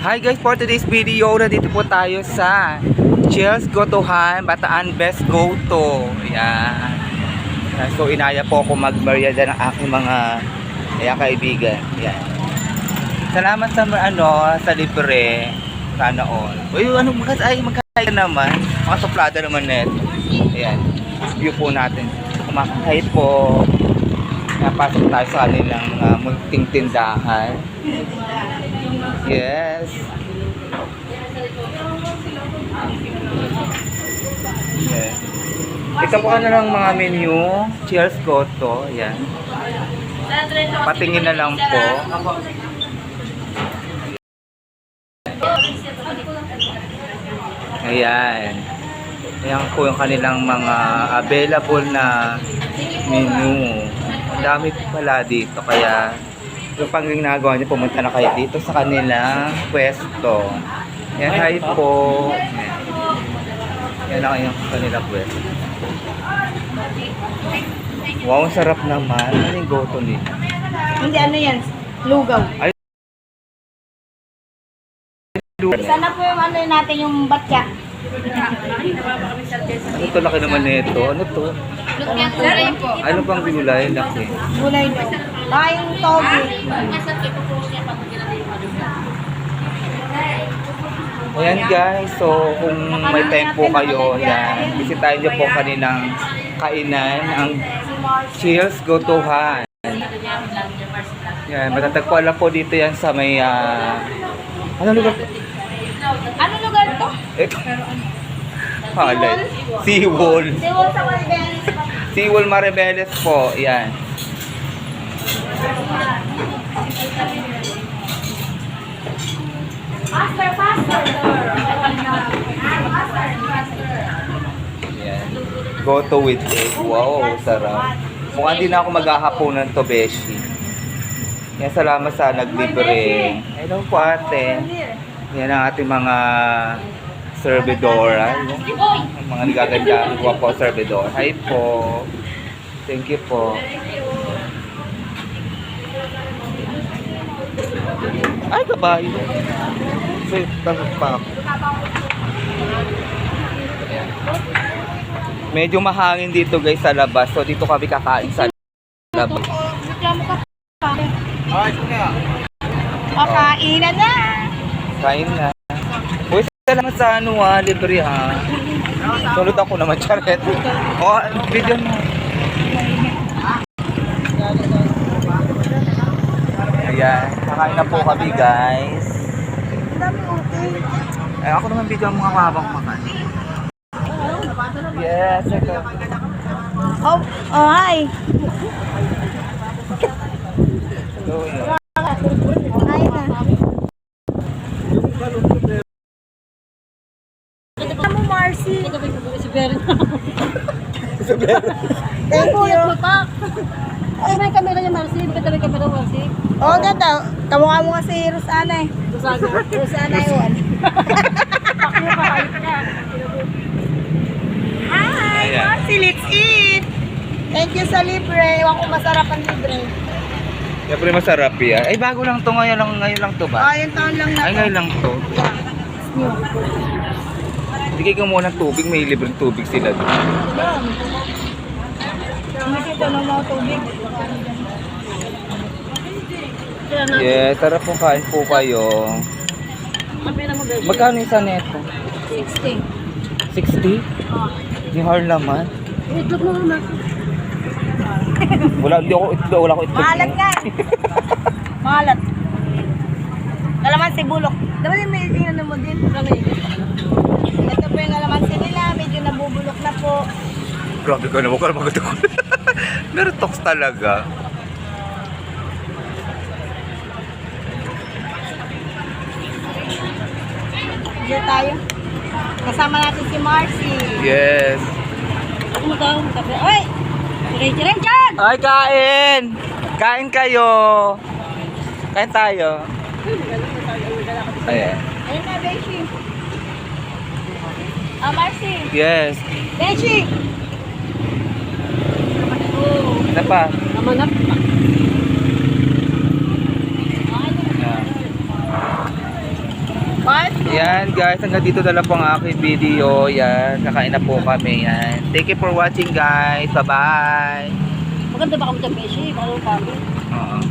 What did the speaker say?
Hi guys, for today's video, nandito po tayo sa Chills Gotohan, Bataan Best Go To. Ayan. So inaya po ako magmerienda ng aking mga ayan, kaibigan. Ayan. Salamat sa ano, sa libre. Sana all. Uy, ano magkas ay magkaya naman. Mga suplada naman neto. Ayan. View po natin. Kumakahit po. Napasok tayo sa kanilang uh, munting tindahan. Yes. Yes. Ito po ano lang mga menu. Cheers ko to. Yan. Patingin na lang po. Ayan. Ayan po yung kanilang mga available na menu. Ang dami pala dito. Kaya yung pang ginagawa niyo, pumunta na kayo dito sa kanilang pwesto. Yan, hi po. Yan. Ang yung kanilang pwesto. Wow, ang sarap naman. Ano yung goto nila? Hindi ano yan, lugaw. Ay, Sana po yung ano natin yung batya. ano to laki naman nito? Ano to? Ano pang gulay? Laki. Gulay daw. Baka yung togi. Ayan guys, so kung may time po kayo, yan, bisitahin niyo po kanilang kainan, ang Cheers Gotohan. Yan, matatagpuan lang po dito yan sa may, ah, ano lugar? Ano lugar to? Ito. Halay. Seawall. Siwol sa Malbenis. Seawall Maribeles po, yan. Faster, faster. Yan. Goto with egg. Wow, sarap. Mukhang hindi na ako maghahaponan to, Beshi. Yan, salamat sa naglibre. Hello po ate. Yan ang ating mga servidora. Ang mga nagaganda. Huwag po servidor. Hi po. Thank you po. Ay, kabayo. So, tapos pa ako. Medyo mahangin dito guys sa labas. So, dito kami kakain sa labas. Reklamo ka. Ay, na. Kain na. Salamat sa ano ha, libre ha. Sulod ako naman, charet. O, oh, video mo. Ayan, kakain na po kami guys. Ay, ako naman video ang mga habang makan. Yes, ito. Oh, oh hi. Yun. Hi na. Ito mo, Marcy. Si Beren. Thank you. Ay, may kamera niya, Marcy. May kamera, Marcy. Oh, ganda. Kamukha mo nga si Rosana eh. Rosana yun. Hi, Ayan. Marcy, let's eat. Thank you sa libre. Ewan ko masarap ang libre. Siyempre masarap yan. Ay, bago lang to. Ngayon lang, ngayon lang to Ah, ba? yung taon lang na Ay, ngayon lang to. Bigay ko muna ng tubig. May libreng tubig sila doon. Hindi ko na mga tubig. Yes, tara po kain po kayo. Mo. Magkano isa neto? 60. 60? Di hard naman. Itlog mo, Marcy. Wala, hindi ako itlog. Wala ako itlog. Maalat nga. Maalat. Kalamansi bulok. Dapat may ano mo din. Kami. Ito po yung kalamansi nila. Medyo nabubulok na po. Grabe ka naman. Kala maganda ko. Meron talks talaga. Diyan tayo. Kasama natin si Marcy. Yes. Daw. Kape. Ay! Diretso rin dyan! Ay, kain! Kain kayo! Kain tayo. Ayan. Ayun na, Beshi. Ah, Marcy. Yes. Beshi! Ano pa? Namanap. Ayan. Ayan guys, hanggang dito na lang po ang aking video. Yan, kakain na po kami. Yan. Thank you for watching guys. Bye-bye. Maganda ba kami dyan, Beshi? Baka kami. Oo.